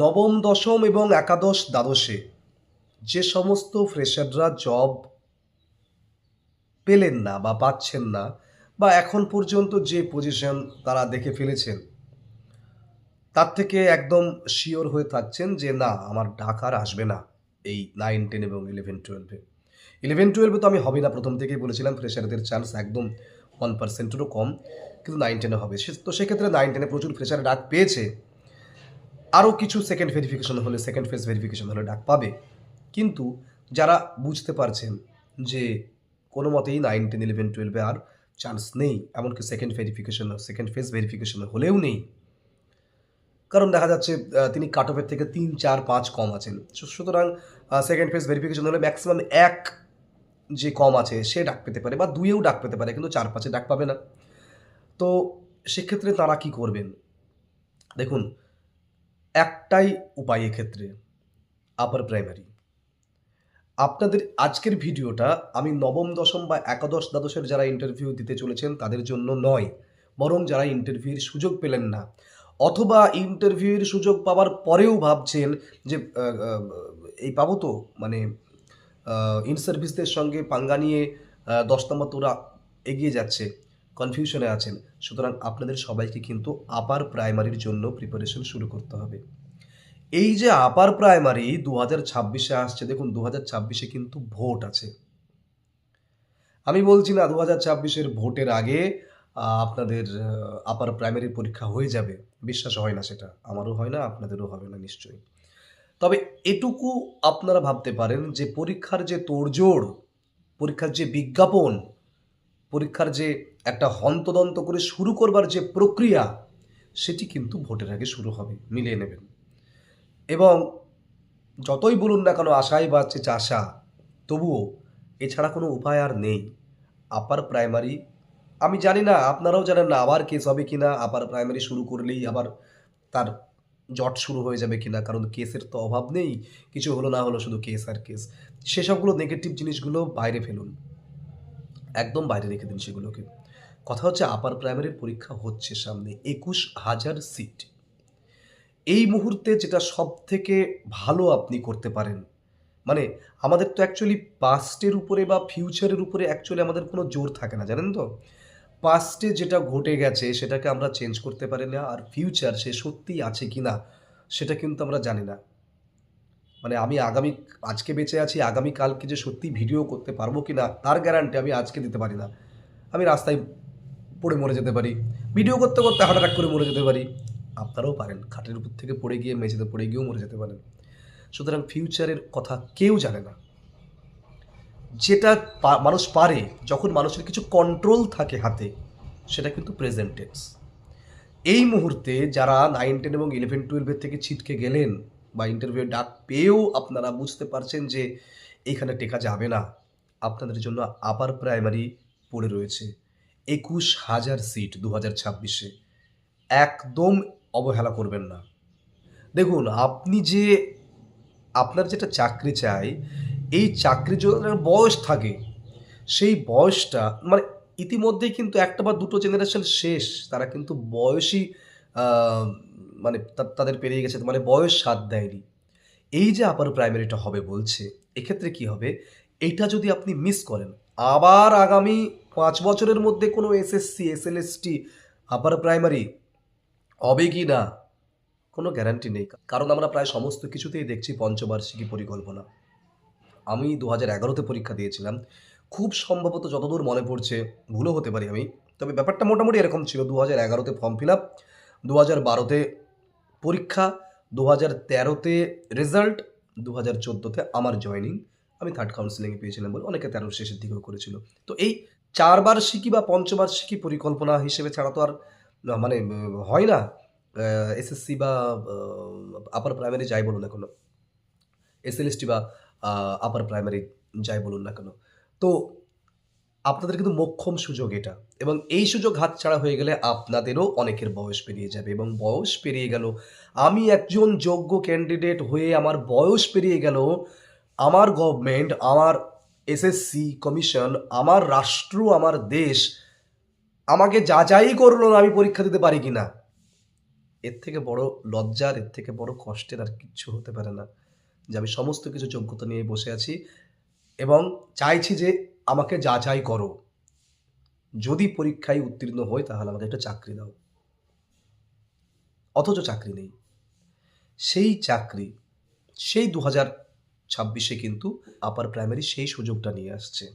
নবম, দশম এবং একাদশ দ্বাদশে যে সমস্ত ফ্রেশাররা জব পেলেন না বা পাচ্ছেন না বা এখন পর্যন্ত যে পজিশন তারা দেখে ফেলেছেন, তার থেকে একদম শিওর হয়ে থাকছেন যে না, আমার ডাক আর আসবে না এই নাইন টেন এবং ইলেভেন টুয়েলভে ইলেভেন টুয়েলভে তো আমি হবে না, প্রথম থেকেই বলেছিলাম ফ্রেশারদের চান্স একদম ওয়ান পার্সেন্টেরও কম, কিন্তু নাইন টেনে হবে। সে তো সেক্ষেত্রে নাইন টেনে প্রচুর ফ্রেশারের ডাক পেয়েছে। আরও কিছু সেকেন্ড ভেরিফিকেশন হলে সেকেন্ড ফেজ ভেরিফিকেশন হলে ডাক পাবে। কিন্তু যারা বুঝতে পারছেন যে কোনো মতেই নাইন টেন ইলেভেন টুয়েলভে আর চান্স নেই, এমনকি second verification second phase verification হলেও নেই। কারণ দেখা যাচ্ছে তিনি কাট অফের থেকে তিন, চার, পাঁচ কম আছেন। সুতরাং সেকেন্ড ফেজ ভেরিফিকেশন হলে ম্যাক্সিমাম এক যে কম আছে, সে ডাক পেতে পারে বা দুইয়েও ডাক পেতে পারে, কিন্তু চার, পাঁচে ডাক পাবে না। তো সেক্ষেত্রে তারা কি করবেন? দেখুন একটাই উপায় এক্ষেত্রে আপার প্রাইমারি আপনাদের আজকের ভিডিওটা আমি নবম, দশম বা একাদশ, দ্বাদশের যারা ইন্টারভিউ দিতে চলেছেন তাদের জন্য নয়, বরং যারা ইন্টারভিউর সুযোগ পেলেন না, অথবা ইন্টারভিউয়ের সুযোগ পাওয়ার পরেও ভাবছেন যে এই পাবো তো মানে ইন সার্ভিসদের সঙ্গে পাঙ্গা নিয়ে দশ নম্বর তোরা এগিয়ে যাচ্ছে। কনফিউশনে আছেন। সুতরাং আপনাদের সবাইকে কিন্তু আপার প্রাইমারির জন্য প্রিপারেশন শুরু করতে হবে। এই যে আপার প্রাইমারি দু হাজার ছাব্বিশে আসছে, দেখুন দু হাজার ছাব্বিশে কিন্তু ভোট আছে। আমি বলছি না দু হাজার ছাব্বিশের ভোটের আগে আপনাদের আপার প্রাইমারি পরীক্ষা হয়ে যাবে। বিশ্বাস হয় না সেটা। আমারও হয় না, আপনাদেরও হবে না নিশ্চয়ই। তবে এটুকু আপনারা ভাবতে পারেন যে পরীক্ষার যে তোড়জোড়, পরীক্ষার যে বিজ্ঞাপন পরীক্ষার যে একটা হন্তদন্ত করে শুরু করবার যে প্রক্রিয়া, সেটি কিন্তু ভোটের আগে শুরু হবে, মিলিয়ে নেবেন। এবং যতই বলুন না কেন, আশাই বাড়ছে চাষা, তবুও এছাড়া কোনো উপায় আর নেই। আপার প্রাইমারি, আমি জানি না, আপনারাও জানেন না আবার কেস হবে কি না আপার প্রাইমারি শুরু করলেই আবার তার জট শুরু হয়ে যাবে কিনা, কারণ কেসের তো অভাব নেই, কিছু হলো না হলো শুধু কেস আর কেস সেসবগুলো নেগেটিভ জিনিসগুলো বাইরে ফেলুন। একদম বাইরে রেখে দিন সেগুলোকে। কথা হচ্ছে আপার প্রাইমারির পরীক্ষা হচ্ছে সামনে একুশ হাজার সিট এই মুহূর্তে যেটা সব থেকে ভালো আপনি করতে পারেন মানে আমাদের তো অ্যাকচুয়ালি পাস্টের উপরে বা ফিউচারের উপরে অ্যাকচুয়ালি আমাদের কোনো জোর থাকে না, জানেন তো? পাস্টে যেটা ঘটে গেছে সেটাকে আমরা চেঞ্জ করতে পারি না, আর ফিউচার সে সত্যিই আছে কি না সেটা কিন্তু আমরা জানি না। মানে আমি আগামী, আজকে বেঁচে আছি, আগামী কালকে যে সত্যি ভিডিও করতে পারব কি না তার গ্যারান্টি আমি আজকে দিতে পারি না। আমি রাস্তায় পড়ে মরে যেতে পারি। ভিডিও করতে করতে হার্ট করে মরে যেতে পারি। আপনারাও পারেন, খাটের উপর থেকে পড়ে গিয়ে, মেঝেতে পড়ে গিয়েও মরে যেতে পারেন। সুতরাং ফিউচারের কথা কেউ জানে না। যেটা মানুষ পারে, যখন মানুষের কিছু কন্ট্রোল থাকে হাতে, সেটা কিন্তু প্রেজেন্ট টেন্স এই মুহূর্তে যারা নাইন টেন এবং ইলেভেন টুয়েলভের থেকে ছিটকে গেলেন বা ইন্টারভিউ ডাক পেয়েও আপনারা বুঝতে পারছেন যে এখানে টেকা যাবে না। আপনাদের জন্য আপার প্রাইমারি পড়ে রয়েছে। একুশ হাজার সিট দু হাজার ছাব্বিশে। একদম অবহেলা করবেন না। দেখুন আপনি যে আপনার যেটা চাকরি চাই এই চাকরির জন্য বয়স থাকে। সেই বয়সটা মানে ইতিমধ্যেই কিন্তু একটা বা দুটো জেনারেশন শেষ। তারা কিন্তু বয়সই আহ, মানে তাদের পেরিয়ে গেছে মানে বয়স সাথ দেয়নি। এই যে আপার প্রাইমারিটা হবে বলছে, এক্ষেত্রে কি হবে? এইটা যদি আপনি মিস করেন, আবার আগামী পাঁচ বছরের মধ্যে কোনো এসএসসি এসএলএসটি আপার প্রাইমারি হবে কি না, কোনো গ্যারান্টি নেই। কারণ আমরা প্রায় সমস্ত কিছুতেই দেখছি পঞ্চবার্ষিকী পরিকল্পনা। আমি দু হাজার এগারোতে পরীক্ষা দিয়েছিলাম, খুব সম্ভবত যতদূর মনে পড়ছে, ভুলও হতে পারি আমি, তবে ব্যাপারটা মোটামুটি এরকম ছিল দু হাজার এগারোতে ফর্ম ফিল আপ দু হাজার বারোতে পরীক্ষা দু হাজার তেরোতে রেজাল্ট দু হাজার চোদ্দোতে আমার জয়নিং আমি থার্ড কাউন্সিলিংয়ে পেয়েছিলাম বলে অনেকে তেরোর শেষের দিকেও করেছিল। তো এই চারবার্ষিকী বা পঞ্চবার্ষিকী পরিকল্পনা হিসেবে ছাড়া তো আর মানে হয় না। এসএসসি বা আপার প্রাইমারি যাই বলুন না কেন। এসএলএসটি বা আপার প্রাইমারি যাই বলুন না কেন। তো আপনাদের কিন্তু মোক্ষম সুযোগ এটা। এবং এই সুযোগ হাতছাড়া হয়ে গেলে আপনাদেরও অনেকের বয়স পেরিয়ে যাবে এবং বয়স পেরিয়ে গেল, আমি একজন যোগ্য ক্যান্ডিডেট হয়ে আমার বয়স পেরিয়ে গেল, আমার গভর্নমেন্ট আমার এসএসসি কমিশন আমার রাষ্ট্র, আমার দেশ আমাকে যাচাই করল না আমি পরীক্ষা দিতে পারি কি না এর থেকে বড় লজ্জার, এর থেকে বড় কষ্টের আর কিচ্ছু হতে পারে না। যে আমি সমস্ত কিছু যোগ্যতা নিয়ে বসে আছি এবং চাইছি যে আমাকে যাচাই করো। যদি পরীক্ষায় উত্তীর্ণ হই, তাহলে আমাকে একটা চাকরি দাও। অথচ চাকরি নেই। সেই চাকরি, সেই দু হাজার ছাব্বিশে কিন্তু আপার প্রাইমারি সেই সুযোগটা নিয়ে আসছে।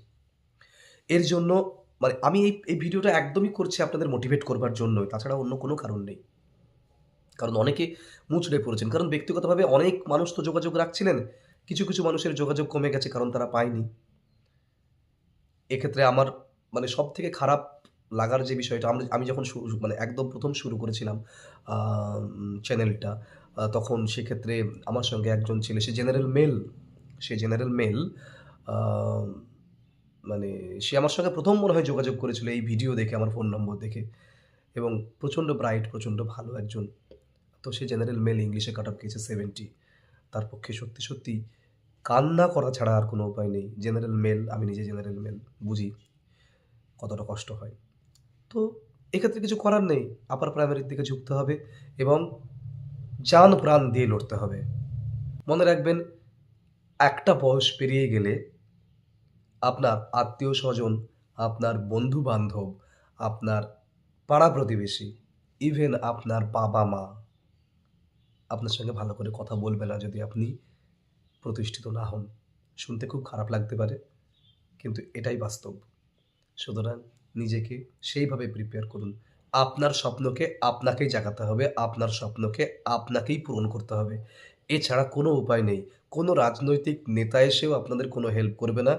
এর জন্য মানে আমি এই এই ভিডিওটা একদমই করছি আপনাদের মোটিভেট করবার জন্যই, তাছাড়া অন্য কোনো কারণ নেই। কারণ অনেকে মুচড়ে পড়েছেন। কারণ ব্যক্তিগতভাবে অনেক মানুষ তো যোগাযোগ রাখছিলেন, কিছু কিছু মানুষের যোগাযোগ কমে গেছে, কারণ তারা পায়নি। এক্ষেত্রে আমার মানে সব থেকে খারাপ লাগার যে বিষয়টা, আমরা আমি যখন শুরু- মানে একদম প্রথম শুরু করেছিলাম চ্যানেলটা তখন সেক্ষেত্রে আমার সঙ্গে একজন ছিল, সে জেনারেল মেল সে জেনারেল মেল মানে সে আমার সঙ্গে প্রথম মনে হয় যোগাযোগ করেছিল এই ভিডিও দেখে, আমার ফোন নম্বর দেখে, এবং প্রচণ্ড ব্রাইট প্রচণ্ড ভালো একজন। তো সে জেনারেল মেল ইংলিশে কাট অফ গেছে সেভেন্টি তার পক্ষে সত্যি সত্যি কান্না করা ছাড়া আর কোনো উপায় নেই। জেনারেল মেল আমি নিজে জেনারেল মেল বুঝি কতটা কষ্ট হয়। তো এক্ষেত্রে কিছু করার নেই আপার প্রাইমারির দিকে ঝুঁকতে হবে এবং জান প্রাণ দিয়ে লড়তে হবে। মনে রাখবেন, একটা বয়স পেরিয়ে গেলে আপনার আত্মীয় স্বজন, আপনার বন্ধু বান্ধব আপনার পাড়া প্রতিবেশী ইভেন আপনার বাবা মা আপনার সঙ্গে ভালো করে কথা বলবে না যদি আপনি প্রতিষ্ঠিত না হন। শুনতে খুব খারাপ লাগতে পারে, কিন্তু এটাই বাস্তব। সুতরাং নিজেকে সেইভাবে প্রিপেয়ার করুন। আপনার স্বপ্নকে আপনাকেই জাগাতে হবে, আপনার স্বপ্নকে আপনাকেই পূরণ করতে হবে। এছাড়া কোনো উপায় নেই। কোনো রাজনৈতিক নেতা এসেও আপনাদের কোনো হেল্প করবে না,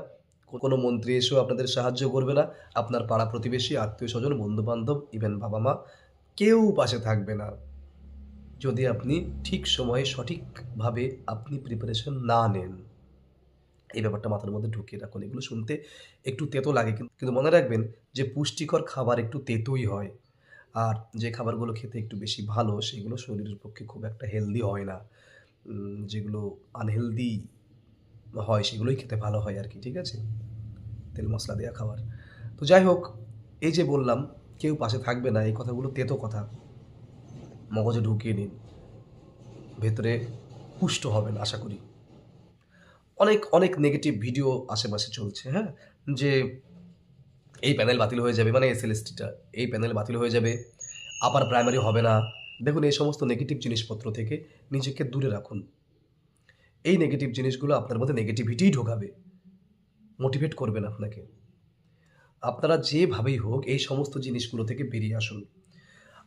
কোনো মন্ত্রী এসেও আপনাদের সাহায্য করবে না, আপনার পাড়া প্রতিবেশী, আত্মীয় স্বজন বন্ধু বান্ধব ইভেন বাবা মা কেউ পাশে থাকবে না। যদি আপনি ঠিক সময়ে সঠিকভাবে আপনি প্রিপারেশন না নেন। এই ব্যাপারটা মাথার মধ্যে ঢুকিয়ে রাখুন। এগুলো শুনতে একটু তেতো লাগে কিন্তু মনে রাখবেন যে পুষ্টিকর খাবার একটু তেতোই হয়। আর যে খাবারগুলো খেতে একটু বেশি ভালো, সেগুলো শরীরের পক্ষে খুব একটা হেলদি হয় না। যেগুলো আনহেলদি হয়, সেগুলোই খেতে ভালো হয় আর কি, ঠিক আছে? তেল মশলা দেওয়া খাবার। তো যাই হোক, এই যে বললাম, কেউ পাশে থাকবে না, এই কথাগুলো তেতো কথা। মগজে ঢুকিয়ে নিন। ভেতরে পুষ্ট হবেন, আশা করি। অনেক অনেক নেগেটিভ ভিডিও আশেপাশে চলছে হ্যাঁ? যে এই প্যানেল বাতিল হয়ে যাবে মানে এস এসএলএসটিটা এই প্যানেল বাতিল হয়ে যাবে আবার প্রাইমারি হবে না। দেখুন, এই সমস্ত নেগেটিভ জিনিসপত্র থেকে নিজেকে দূরে রাখুন। এই নেগেটিভ জিনিসগুলো আপনার মধ্যে নেগেটিভিটিই ঢোকাবে। মোটিভেট করবেন আপনাকে। আপনারা যেভাবেই হোক, এই সমস্ত জিনিসগুলো থেকে বেরিয়ে আসুন।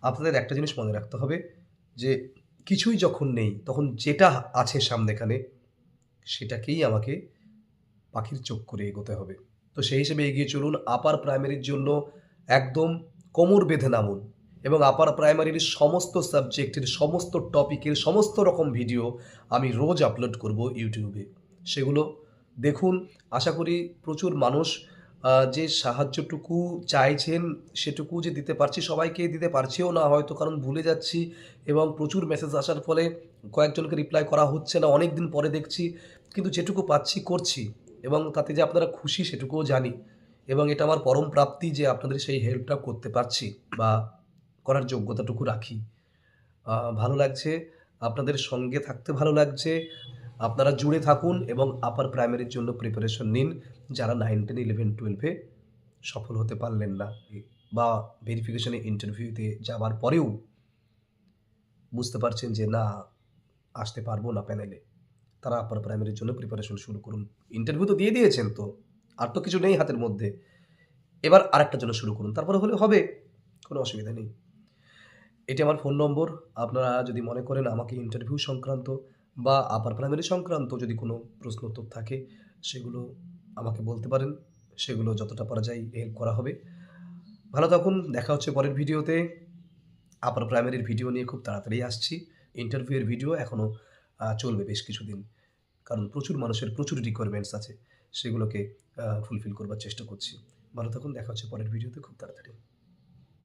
আপনাদের একটা জিনিস মনে রাখতে হবে যে কিছুই যখন নেই, তখন যেটা আছে সামনেখানে, সেটাকেই আমাকে পাখির চোখ করে এগোতে হবে। তো সেই হিসেবে এগিয়ে চলুন আপার প্রাইমারির জন্য একদম কোমর বেঁধে নামুন এবং আপার প্রাইমারির সমস্ত সাবজেক্টের সমস্ত টপিকের সমস্ত রকম ভিডিও আমি রোজ আপলোড করব ইউটিউবে। সেগুলো দেখুন, আশা করি প্রচুর মানুষ যে সাহায্যটুকু চাইছেন সেটুকু যে দিতে পারছি, সবাইকে দিতে পারছিও না, হয়তো কারণ ভুলে যাচ্ছি এবং প্রচুর মেসেজ আসার ফলে কয়েকজনকে রিপ্লাই করা হচ্ছে না অনেক দিন পরে দেখছি, কিন্তু যেটুকু পাচ্ছি করছি এবং তাতে যে আপনারা খুশি সেটুকুও জানি এবং এটা আমার পরম প্রাপ্তি যে আপনাদের সেই হেল্পটা করতে পারছি বা করার যোগ্যতাটুকু রাখি। ভালো লাগছে, আপনাদের সঙ্গে থাকতে ভালো লাগছে আপনারা জুড়ে থাকুন এবং আপার প্রাইমারির জন্য প্রিপারেশন নিন। যারা নাইন টেন ইলেভেন টুয়েলভে সফল হতে পারলেন না বা ভেরিফিকেশনে ইন্টারভিউতে যাওয়ার পরেও বুঝতে পারছেন যে না, আসতে পারব না প্যানেলে তারা আপার প্রাইমারির জন্য প্রিপারেশন শুরু করুন। ইন্টারভিউ তো দিয়ে দিয়েছেন তো, আর তো কিছু নেই হাতের মধ্যে। এবার আরেকটার জন্য শুরু করুন, তারপরে হলে হবে, কোনো অসুবিধা নেই। এটি আমার ফোন নম্বর আপনারা যদি মনে করেন আমাকে ইন্টারভিউ সংক্রান্ত বা আপার প্রাইমারি সংক্রান্ত যদি কোনো প্রশ্ন উত্তর থাকে, সেগুলো আমাকে বলতে পারেন। সেগুলো যতটা পারা যায় হেল্প করা হবে। ভালো তখন দেখা হচ্ছে পরের ভিডিওতে। আপার প্রাইমারির ভিডিও নিয়ে খুব তাড়াতাড়ি আসছি। ইন্টারভিউয়ের ভিডিও এখনও চলবে বেশ কিছুদিন। কারণ প্রচুর মানুষের প্রচুর রিকোয়ারমেন্টস আছে, সেগুলোকে ফুলফিল করবার চেষ্টা করছি। ভালো থাকুন, দেখা হচ্ছে পরের ভিডিওতে, খুব তাড়াতাড়ি।